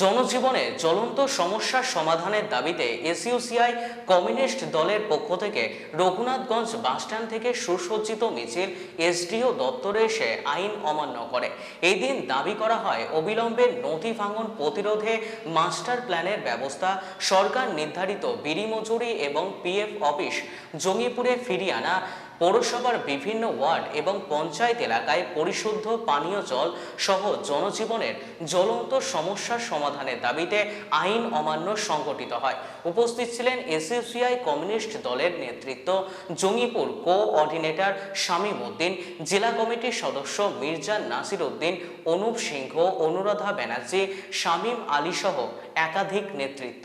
জনজীবনে জ্বলন্ত সমস্যার সমাধানের দাবিতে এসইউসিআই কমিউনিস্ট দলের পক্ষ থেকে রঘুনাথগঞ্জ বাসস্ট্যান্ড থেকে সুসজ্জিত মিছিল এসডিও দপ্তরে এসে আইন অমান্য করে। এই দিন দাবি করা হয়, অবিলম্বে নথি ভাঙন প্রতিরোধে মাস্টার প্ল্যানের ব্যবস্থা, সরকার নির্ধারিত বিড়ি মজুরি এবং পিএফ অফিস জঙ্গিপুরে ফিরিয়ে আনা পৌরসভার বিভিন্ন ওয়ার্ড এবং পঞ্চায়েত এলাকায় পরিশুদ্ধ পানীয় জল সহ জনজীবনের জ্বলন্ত সমস্যার সমাধানের দাবিতে আইন অমান্য সংগঠিত হয়। উপস্থিত ছিলেন এসইউসিআই কমিউনিস্ট দলের নেতৃত্ব জঙ্গিপুর কোঅর্ডিনেটর শামীম উদ্দিন, জেলা কমিটির সদস্য মির্জা নাসির উদ্দিন, অনুপ সিংহ, অনুরাধা ব্যানার্জি, শামীম আলী সহ একাধিক নেতৃত্ব।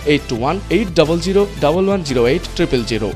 eight two one eight double zero double one zero eight triple zero